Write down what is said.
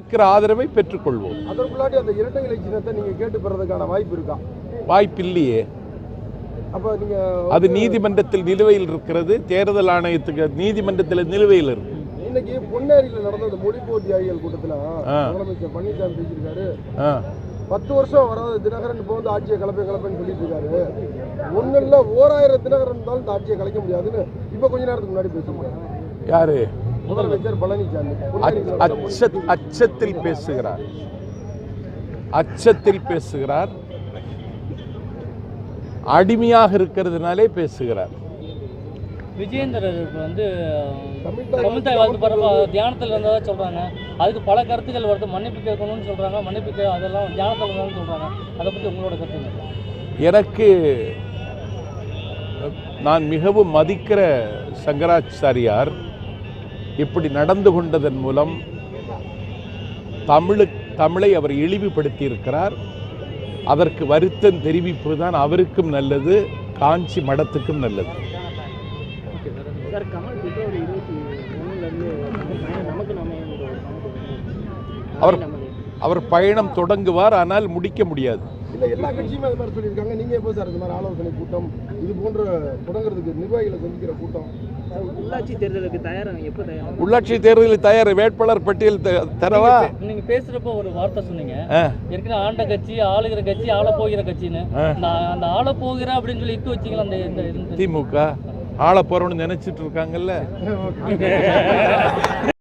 அளிக்கிற ஆதரவை பெற்றுக்கொள்வோம். அதற்குள்ளாட்டி அந்த இரட்டை இலை சின்னத்தை நீங்க கேட்டு பெறதுக்கான வாய்ப்பு இருக்கா? வாய்ப்பில்லையே. அப்ப நீங்க அது நீதிமன்றத்தில் நிலுவையில் இருக்கிறது. தேர்தல் ஆணையத்துக்கு நீதிமன்றத்தில் நிலுவையில் இருக்கு. இன்னைக்கு பொன்னேரியில நடந்த அந்த மொழி போட்டியாளிகள் கூட்டத்துல. முதலமைச்சர் பழனிசாமி பேசியிருக்காரு. பத்து வருஷம் வராத தினகரன் இப்போ வந்து ஆட்சியை கலப்பை கலப்பைன்னு சொல்லிட்டு இருக்காரு ஒண்ணு இல்ல ஓராயிரம் தினகரன் இருந்தாலும் இந்த ஆட்சியை கலைக்க முடியாதுன்னு இப்ப கொஞ்ச நேரத்துக்கு முன்னாடி பேசியிருக்காரு யாரு? முதலமைச்சர் பழனிசாமி அச்சத்தில் பேசுகிறார். அச்சத்தில் பேசுகிறார். அடிமையாக இருக்கிறதுனாலே பேசுகிறார். விஜயேந்தர் வந்து தமிழ்தாய் வாழ்த்து பரப்ப தியானத்தில் இருந்ததா சொல்றாங்க. அதுக்கு பல கருத்துக்கள் வருது. மன்னிப்பு கேட்கணும்னு சொல்றாங்க. மன்னிப்பு கே- அதெல்லாம் தியானத்தில் இருந்தாலும் சொல்றாங்க. அதை பத்தி உங்களோட கருத்து என்ன? எனக்கு நான் மிகவும் மதிக்கிற சங்கராச்சாரியார் இப்படி நடந்து கொண்டதன் மூலம் தமிழு தமிழை அவர் இழிவுபடுத்தி இருக்கிறார் அதற்கு வருத்தம் தெரிவிப்பது தான் அவருக்கும் நல்லது காஞ்சி மடத்துக்கும் நல்லது. அவர் அவர் பயணம் தொடங்குவார் ஆனால் முடிக்க முடியாது. இல்ல எல்லா கட்சியுமே அது மாதிரி சொல்லியிருக்காங்க. நீங்க எப்போ சார் இந்த மாதிரி ஆலோசனை கூட்டம் இது போன்ற தொடங்குறதுக்கு நிர்வாகிகளை சந்திக்கிற கூட்டம்? உள்ளாட்சி தேர்தலுக்கு தயாராக எப்போ தயாராக உள்ளாட்சி தேர்தலில் தயார் வேட்பாளர் பட்டியல் தரவா? நீங்க பேசுறப்போ ஒரு வார்த்தை சொன்னீங்க. ஏற்கனவே ஆண்ட கட்சி ஆளுகிற கட்சி ஆள போகிற கட்சின்னு. அந்த ஆள போகிற அப்படின்னு சொல்லி இட்டு வச்சீங்களா அந்த திமுக? ஆள போறோம்னு நினைச்சிட்டு இருக்காங்கல்ல?